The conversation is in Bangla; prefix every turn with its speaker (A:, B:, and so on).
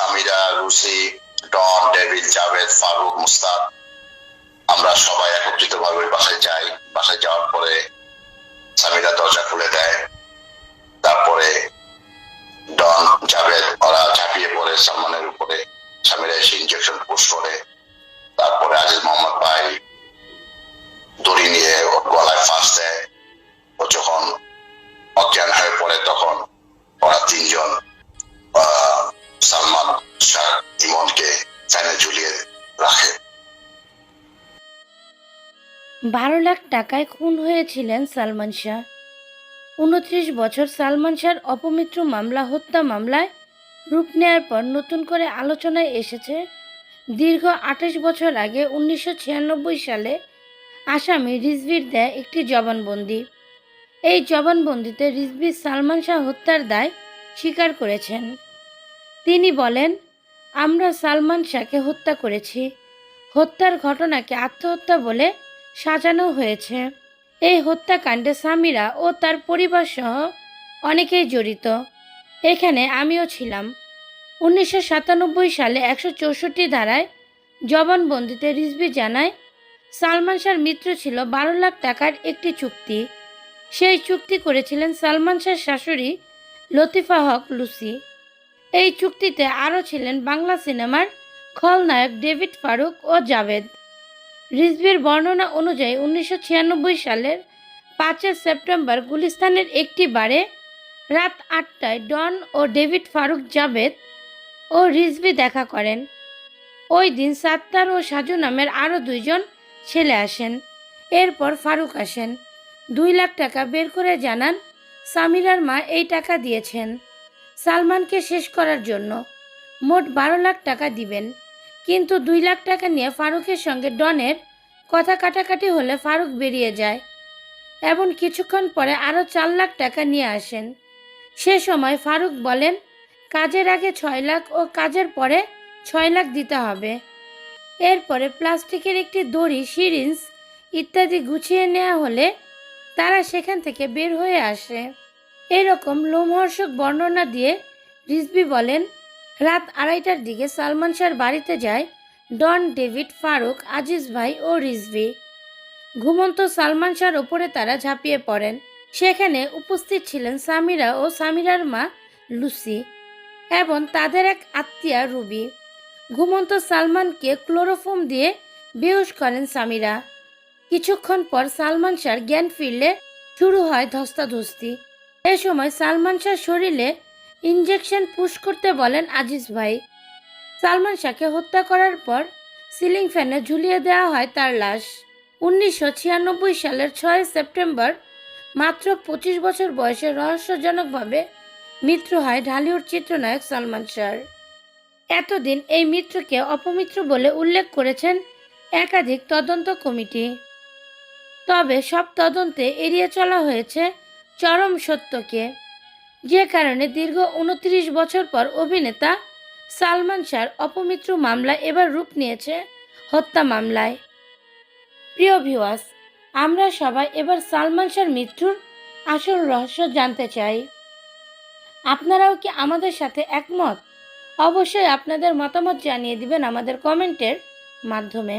A: সামিরা রুসি ডন ডেভিড, জাভেদ, ফারুক মুস্তাদ আমরা সবাই একত্রিত ভাবে বাসায় যাই। বাসায় যাওয়ার পরে সামিরা দরজা খুলে দেয়। তারপরে ডন, জাভেদ, ওরা ঝাঁপিয়ে পড়ে সালমানের উপরে। সামিরা এসে ইঞ্জেকশন পুশ করে।
B: বারো লাখ টাকায় খুন হয়েছিলেন সালমান শাহ। উনত্রিশ বছর সালমান শাহর অপমিত্র মামলা, হত্যা মামলায় রূপ নেয়ার পর নতুন করে আলোচনায় এসেছে, দীর্ঘ আঠাশ বছর আগে উনিশশো ছিয়ানব্বই সালে আসামি রিজভির দেয় একটি জবানবন্দি। এই জবানবন্দিতে রিজভি সালমান শাহ হত্যার দায় স্বীকার করেছেন। তিনি বলেন, আমরা সালমান শাহকে হত্যা করেছি। হত্যার ঘটনাকে আত্মহত্যা বলে সাজানো হয়েছে। এই হত্যাকাণ্ডে সামিরা ও তার পরিবার সহ অনেকেই জড়িত। এখানে আমিও ছিলাম। উনিশশো সাতানব্বই সালে একশো চৌষট্টি ধারায় জবানবন্দিতে রিজভি জানায়, সালমান শাহর মিত্র ছিল বারো লাখ টাকার একটি চুক্তি। সেই চুক্তি করেছিলেন সালমান শাহর শাশুড়ি লতিফা হক লুসি। এই চুক্তিতে আরও ছিলেন বাংলা সিনেমার খলনায়ক ডেভিড ফারুক ও জাভেদ। রিজভির বর্ণনা অনুযায়ী উনিশশো ছিয়ানব্বই সালের পাঁচই সেপ্টেম্বর গুলিস্তানের একটি বারে রাত আটটায় ডন ও ডেভিড ফারুক জাভেদ ও রিজভি দেখা করেন। ওই দিন সাত্তার ও সাজু নামের আরও দুইজন ছেলে আসেন। এরপর ফারুক আসেন। দুই লাখ টাকা বের করে জানান, সামিরার মা এই টাকা দিয়েছেন। সালমানকে শেষ করার জন্য মোট বারো লাখ টাকা দিবেন। কিন্তু দুই লাখ টাকা নিয়ে ফারুকের সঙ্গে ডনের কথা কাটাকাটি হলে ফারুক বেরিয়ে যায়। এবং কিছুক্ষণ পরে আরও চার লাখ টাকা নিয়ে আসেন। সে সময় ফারুক বলেন, কাজের আগে ছয় লাখ ও কাজের পরে ছয় লাখ দিতে হবে। এরপরে প্লাস্টিকের একটি দড়ি, সিরিঞ্জ ইত্যাদি গুছিয়ে নেওয়া হলে তারা সেখান থেকে বের হয়ে আসে। এরকম লোমহর্ষক বর্ণনা দিয়ে রিজবি বলেন রাত আড়াইটার দিকে সালমান শাহর বাড়িতে যায় ডন ডেভিড ফারুক, আজিজ ভাই ও রিজভি। ঘুমন্ত সালমান শাহর ওপরে তারা ঝাঁপিয়ে পড়েন। সেখানে উপস্থিত ছিলেন সামিরা ও সামিরার মা লুসি এবং তাদের এক আত্মীয়া রুবি। ঘুমন্ত সালমানকে ক্লোরোফোম দিয়ে বেহুশ করেন সামিরা। কিছুক্ষণ পর সালমান শাহর জ্ঞান ফিরলে শুরু হয় ধস্তাধস্তি। এ সময় সালমান শাহর শরীরে ইঞ্জেকশন পুশ করতে বলেন আজিজ ভাই। সালমান শাহকে হত্যা করার পর সিলিং ফ্যানে ঝুলিয়ে দেওয়া হয় তার লাশ। উনিশশো ছিয়ানব্বই সালের ছয় সেপ্টেম্বর, মাত্র পঁচিশ বছর বয়সে রহস্যজনকভাবে মৃত্যু হয় ঢালিউড চিত্রনায়ক সালমান শাহর। এতদিন এই মৃত্যুকে অপমিত্র বলে উল্লেখ করেছেন একাধিক তদন্ত কমিটি। তবে সব তদন্তে এড়িয়ে চলা হয়েছে চরম সত্যকে। যে কারণে দীর্ঘ উনত্রিশ বছর পর অভিনেতা সালমান শাহর অপমিত্র মামলা এবার রূপ নিয়েছে হত্যা মামলায়। প্রিয় ভিওয়াস আমরা সবাই এবার সালমান শাহর মৃত্যুর আসল রহস্য জানতে চাই। আপনারাও কি আমাদের সাথে একমত? অবশ্যই আপনাদের মতামত জানিয়ে দিবেন আমাদের কমেন্টের মাধ্যমে।